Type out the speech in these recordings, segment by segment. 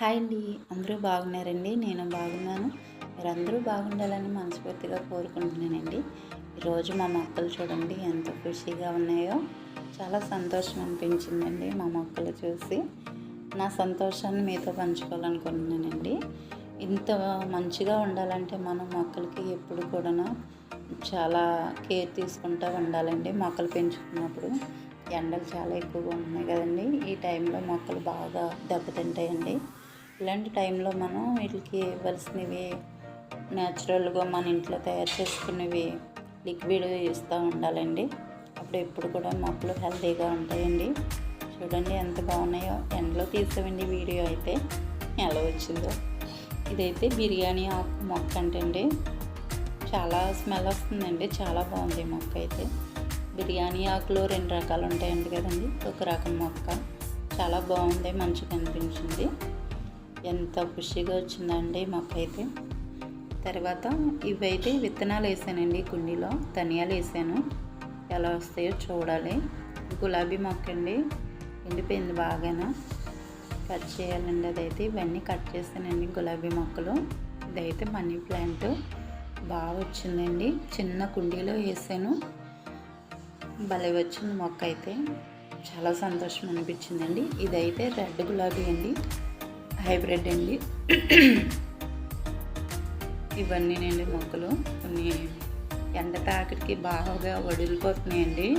Hi అండి. అందరూ బాగున్నారండి? నేను బాగున్నాను. మీరందరూ బాగుండాలని మనస్ఫూర్తిగా కోరుకుంటున్నానండి. ఈరోజు మా మొక్కలు చూడండి ఎంత ఖుషీగా ఉన్నాయో. చాలా సంతోషం అనిపించిందండి మా మొక్కలు చూసి. నా సంతోషాన్ని మీతో పంచుకోవాలనుకుంటున్నానండి. ఇంత మంచిగా ఉండాలంటే మనం మొక్కలకి ఎప్పుడు కూడా చాలా కేర్ తీసుకుంటూ ఉండాలండి మొక్కలు పెంచుకున్నప్పుడు. ఎండలు చాలా ఎక్కువగా ఉన్నాయి కదండి. ఈ టైంలో మొక్కలు బాగా దెబ్బతింటాయండి. ఇలాంటి టైంలో మనం వీటికి ఇవ్వాల్సినవి న్యాచురల్గా మన ఇంట్లో తయారు చేసుకునేవి లిక్విడ్ ఇస్తూ ఉండాలండి. అప్పుడు ఎప్పుడు కూడా మొక్కలు హెల్తీగా ఉంటాయండి. చూడండి ఎంత బాగున్నాయో. ఎండలో తీసామండి వీడియో అయితే. ఎలా వచ్చిందో. ఇదైతే బిర్యానీ ఆకు మొక్క అంటండి. చాలా స్మెల్ వస్తుందండి. చాలా బాగుంది మొక్క అయితే. బిర్యానీ ఆకులు రెండు రకాలు ఉంటాయండి కదండి. ఒక రకం మొక్క. చాలా బాగుంది. మంచిగా అనిపించింది. ఎంత ఖుషిగా వచ్చిందండి మొక్క అయితే తర్వాత ఇవైతే విత్తనాలు వేసానండి కుండీలో. ధనియాలు వేసాను. ఎలా వస్తాయో చూడాలి. గులాబీ మొక్క అండి ఎండిపోయింది బాగానా. కట్ చేయాలండి అదైతే. ఇవన్నీ కట్ చేసానండి గులాబీ మొక్కలు. ఇదైతే మనీ ప్లాంట్. బాగా వచ్చిందండి. చిన్న కుండీలో వేసాను. భలే వచ్చింది మొక్క అయితే. చాలా సంతోషం అనిపించిందండి. ఇదైతే రెడ్ గులాబీ అండి. హైబ్రిడ్ అండి. ఇవన్నీనండి మొక్కలు. కొన్ని ఎండ తాకిడికి బాగా వడిలిపోతున్నాయండి.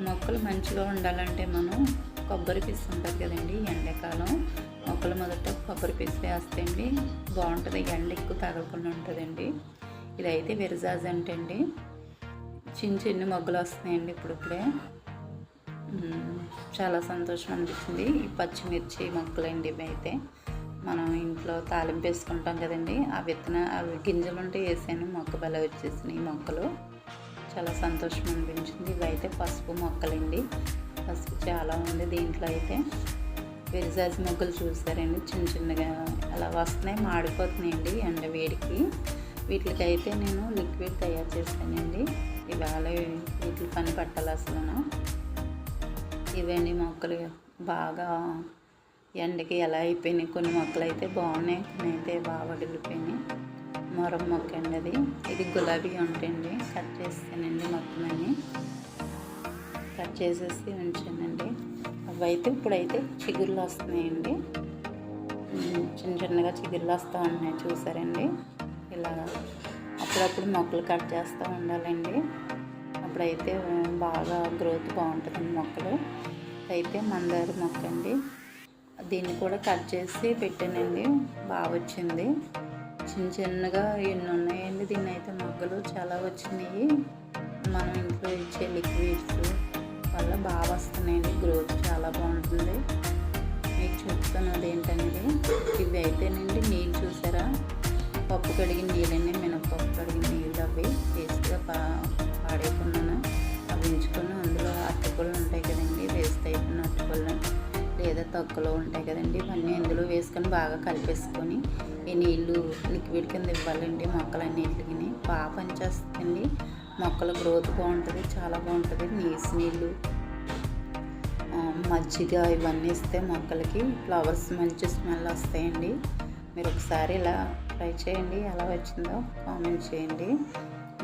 మొక్కలు మంచిగా ఉండాలంటే మనం కొబ్బరి పీసు ఉంటుంది కదండి ఎండాకాలం. మొక్కలు మొదట కొబ్బరి పీసు వేస్తాయండి. బాగుంటుంది ఎండ ఎక్కువ తగలకుండా ఉంటుందండి. ఇదైతే విరజాజ్ అంటండి. చిన్న చిన్న మొగ్గలు వస్తున్నాయండి ఇప్పుడిప్పుడే. చాలా సంతోషం అనిపించింది ఈ పచ్చిమిర్చి మొక్కలండి ఇవి అయితే మనం ఇంట్లో తాలింపు వేసుకుంటాం కదండి. ఆ విత్తన అవి గింజలుంటే వేసాను. మొక్క బల వచ్చేసినాయి మొక్కలు. చాలా సంతోషం అనిపించింది. ఇవైతే పసుపు మొక్కలండి. పసుపు చాలా ఉంది దీంట్లో అయితే. విరిజాజి మొక్కలు చూసారండి. చిన్న చిన్నగా అలా వస్తున్నాయి. మాడిపోతున్నాయండి ఎండ వేడికి. వీటికి అయితే నేను లిక్విడ్ తయారు చేస్తానండి. ఇవాళ వీటికి పని పట్టాలి అసలు ఇవన్నీ మొక్కలు. బాగా ఎండకి ఎలా అయిపోయినాయి? కొన్ని మొక్కలు అయితే బాగున్నాయి కొన్ని అయితే బాగా వదిలిపోయినాయి. మొరం మొక్క అండి అది. ఇది గులాబీ ఉంటాయండి కట్ చేస్తానండి మొత్తం అన్ని కట్ చేసేసి ఉంచానండి. అవి అయితే ఇప్పుడైతే చిగుర్లు వస్తున్నాయండి. చిన్న చిన్నగా చిగుర్లు వస్తూ ఉన్నాయి చూసారండి. ఇలా అప్పుడప్పుడు మొక్కలు కట్ చేస్తూ ఉండాలండి. అప్పుడైతే బాగా గ్రోత్ బాగుంటుందండి మొక్కలు. అయితే మందార మొక్క అండి. దీన్ని కూడా కట్ చేసి పెట్టానండి. బాగా వచ్చింది. చిన్న చిన్నగా ఎన్ని ఉన్నాయండి? దీన్ని అయితే మొగ్గలు చాలా వచ్చినాయి. మనం ఇంట్లో ఇచ్చే లిక్విడ్స్ వల్ల బాగా వస్తున్నాయండి. గ్రోత్ చాలా బాగుంటుంది. మీకు చెప్తున్నది ఏంటనేది ఇవి అయితేనండి నీళ్ళు చూసారా? పప్పు కడిగిన నీళ్ళండి మినపప్పు కడిగిన నీళ్ళు అవి వేస్ట్గా పా పాడేయకుండా అవి ఉంచుకొని అందులో అట్టుపళ్ళు ఉంటాయి తొక్కలు ఉంటాయి కదండి. ఇవన్నీ ఇందులో వేసుకొని బాగా కలిపేసుకొని ఈ నీళ్ళు లిక్విడ్ కింద ఇవ్వాలండి మొక్కలన్నింటికి బాగా పనిచేస్తుందండి. మొక్కల గ్రోత్ బాగుంటుంది చాలా బాగుంటుంది. నీసు నీళ్ళు మజ్జిగ ఇవన్నీ ఇస్తే మొక్కలకి ఫ్లవర్స్ మంచి స్మెల్ వస్తాయండి. మీరు ఒకసారి ఇలా ట్రై చేయండి. ఎలా వచ్చిందో కామెంట్ చేయండి.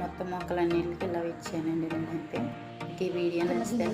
మొత్తం మొక్కలన్నింటికి ఇలా ఇచ్చానండి నేనైతే. ఈ వీడియో నచ్చితే